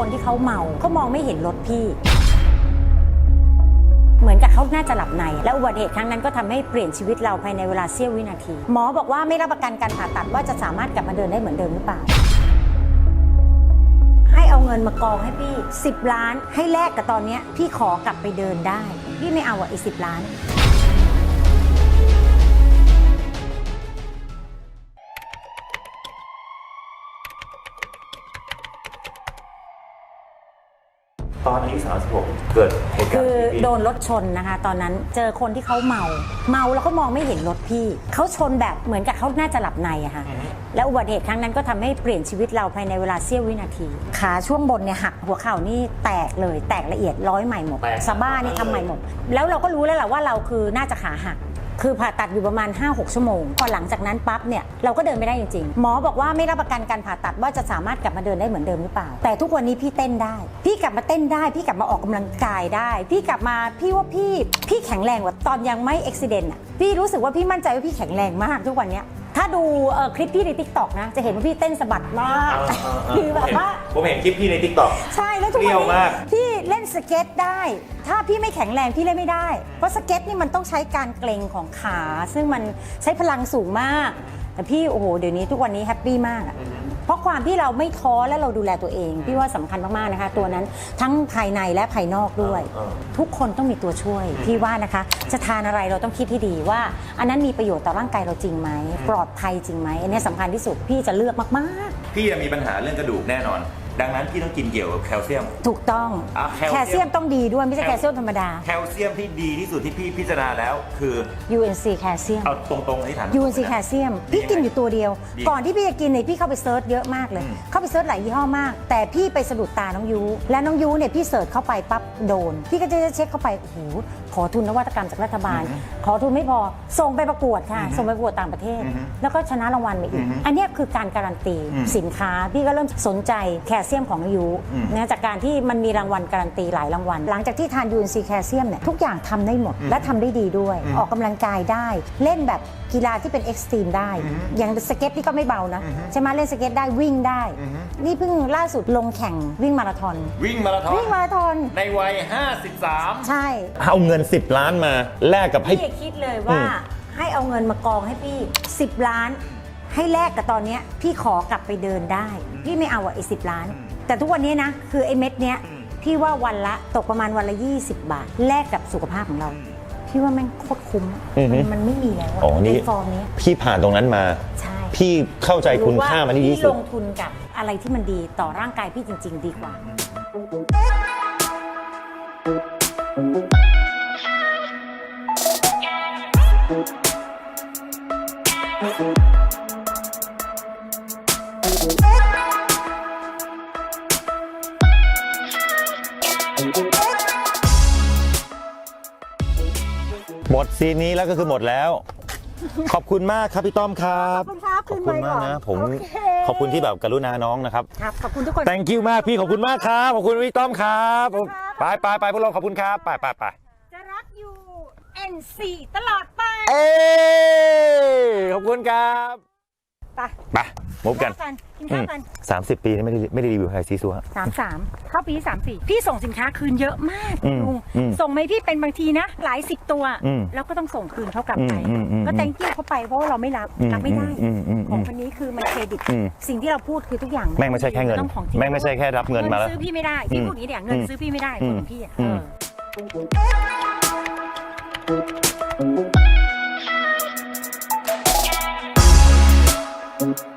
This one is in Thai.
คนที่เขาเมาเขามองไม่เห็นรถพี่ เหมือนกับเขาน่าจะหลับใน และอุบัติเหตุครั้งนั้นก็ทำให้เปลี่ยนชีวิตเราภายในเวลาเสี้ยววินาที หมอบอกว่าไม่รับประกันการผ่าตัดว่าจะสามารถกลับมาเดินได้เหมือนเดิมหรือเปล่า ให้เอาเงินมากองให้พี่ 10 ล้านให้แลกกับตอนเนี้ยพี่ขอกลับไปเดินได้ พี่ไม่เอาอะอีสิล้าน อนอายุ36 เกิดเหตุการคือณ์ที่โดนรถชนนะคะ ตอนนั้นเจอคนที่เขาเมา เมาแล้วก็มองไม่เห็นรถพี่ เขาชนแบบเหมือนกับเขาน่าจะหลับในอะค่ะ และอุบัติเหตุครั้งนั้นก็ทำให้เปลี่ยนชีวิตเราภายในเวลาเสี้ยววินาที ขาช่วงบนเนี่ยหักหัวเข่านี่แตกเลย แตกละเอียดร้อยใหม่หมดสะบ้านี่ทำใหม่หมด แล้วเราก็รู้แล้วแหละว่าเราคือน่าจะขาหัก คือผ่าตัดอยู่ประมาณ 5-6 ชั่วโมง พอหลังจากนั้นปั๊บเนี่ยเราก็เดินไม่ได้จริงๆ หมอบอกว่าไม่รับประกันการผ่าตัดว่าจะสามารถกลับมาเดินได้เหมือนเดิมหรือเปล่า แต่ทุกวันนี้พี่เต้นได้ พี่กลับมาเต้นได้ พี่กลับมาออกกำลังกายได้ พี่กลับมาพี่ว่าพี่พี่แข็งแรงกว่าตอนยังไม่อุบิเหตุอะพี่รู้สึกว่าพี่มั่นใจว่าพี่แข็งแรงมากทุกวันเนี้ย ถ้าดูเอ่อคลิปพี่ในทิกตอกนะ จะเห็นว่าพี่เต้นสะบัดมากอ่าอ่าอ่าคือแบบว่า ผมเห็นคลิปพี่ใน t ิ k t o k ใช่แล้วทุกเปรี้วันยวมากนี้พี่เล่นสเก็ตได้ ถ้าพี่ไม่แข็งแรงพี่เล่นไม่ได้ เพราะสเก็ตนี่มันต้องใช้การเกร็งของขา ซึ่งมันใช้พลังสูงมาก แต่พี่โอ้โหเดี๋ยวนี้ทุกวันนี้แฮปปี้มากอะเพ ราะความที่เราไม่ท้อและเราดูแลตัวเอง พี่ว่าสำคัญมากๆนะคะ ตัวนั้นทั้งภายในและภายนอกด้วยเออทุกคนต้องมีตัวช่วยพี่ว่านะคะ จะทานอะไรเราต้องคิดที่ดีว่า อันนั้นมีประโยชน์ต่อร่างกายเราจริงไหมปลอดภัยจริงไหมอันนี้สำคัญที่สุดพี่จะเลือกมากพี่จะมีปัญหาเรื่องกระดูกแน่นอน ดังนั้นพี่ต้องกินเกี่ยวกับแคลเซียมๆถูกต้องอะแคแคลลเซีเซียยมมต้องดีด้วยไม่ใช่แคลเซียมธรรมดา แคลเซียมที่ดีที่สุดที่พี่พิจารณาแล้ว คือ UNC แคลเซียม เอาตรงๆที่ฐาน UNC แคลเซียมพี่กินอยู่ตัวเดียว ดีก่อนที่พี่จะกินเนี่ยพี่เข้าไปเซิร์ชเยอะมากเลย อืม เข้าไปเซิร์ชหลายยี่ห้อมาก แต่พี่ไปสะดุดตาน้องยูและน้องยูเนี่ยพี่เสิร์ชเข้าไปปั๊บโดน พี่ก็จะเช็คเข้าไปโอ้โหขอทุนนวัตกรรมจากรัฐบาล ขอทุนไม่พอส่งไปประกวดค่ะ ส่งไปประกวดต่างประเทศ แล้วก็ชนะรางวัลไปอีก อันเนี้ยคือการการันตีสินค้าพี่ก็เริ่มสนใจแคลเซียมของน้องยูนะจากการที่มันมีรางวัลการันตีหลายรางวัล หลังจากที่ทาน UNC แคลเซียมเนี่ยทุกอย่างทำได้หมด และทำได้ดีด้วย ออกกำลังกายได้ เล่นแบบกีฬาที่เป็นเอ็กซ์ตรีมได้ อย่างสเก็ตนี่ก็ไม่เบานะใช่ไหมเล่นสเก็ตได้วิ่งได้ นี่เพิ่งล่าสุดลงแข่งวิ่งมาราธอนวิ่งมาราธอนวิ่งมาราธอนในวัย 53 ใช่ เอาเงิน 10 ล้านมาแลกกับให้พี่คิดเลยว่าให้เอาเงินมากองให้พี่ 10 ล้าน ให้แลกกับตอนเนี้ยพี่ขอกลับไปเดินได้ พี่ไม่เอาอะอีกสิล้าน แต่ทุกวันนี้นะ คือไอ้เม็ดเนี้ยพี่ว่าวันละตกประมาณวันละ 20 บาท แลกกับสุขภาพของเรา พี่ว่าแม่งโคตรคุ้มอะอือฮึมันมันไม่มีแล้วอะอ๋อนี่ ในฟอร์มเนี้ยพี่ผ่านตรงนั้นมา ใช่พี่เข้าใจคุณค่ามันที่พี่ที่สุลด งทุนกับอะไรที่มันดีต่อร่างกายพี่จริง ๆ ดีกว่า หมดซีนนี้แล้วก็คือหมดแล้ว ขอบคุณมากครับพี่ต้อมครับ ขอบคุณครับขอบคุณมากนะผมโอเค ขอบคุณที่แบบกรุณาน้องนะครับ ครับขอบคุณทุกคน thank you มากพี่ขอบคุณมากครับ ขอบคุณพี่ต้อมครับไปไปไปพวกเราขอบคุณครับ ไปไปไปจะรักอยู่ N4 ตลอดไปเอ้ยขอบคุณครับ ไป ไป มุกกันกินข้าวกันสามสิบปีนี่ไม่ได้ไม่ได้รีวิวไฮซีซัวสามสามเข้าปีสามสี่พี่ส่งสินค้าคืนเยอะมากอืมลุงอืมส่งไหมพี่เป็นบางทีนะ หลายสิบตัวอืมแล้วก็ต้องส่งคืนเขากลับไปอืมอืมอืมก็ thank you เขาไปเพราะว่าเราไม่รับอืมรับไม่ได้อืมอืมอืมของคนนี้คือมันเครดิตอืมสิ่งที่เราพูดคือทุกอย่างแม่งไม่ใช่แค่เงินต้องของจริงแม่งไม่ใช่แค่รับเงินมาแล้วซื้อพี่ไม่ได้พี่พูดอย่างนี้เดี๋ยวเงินอืมซื้อพี่ไม่ได้อืคนมของพี่อะอืมเออ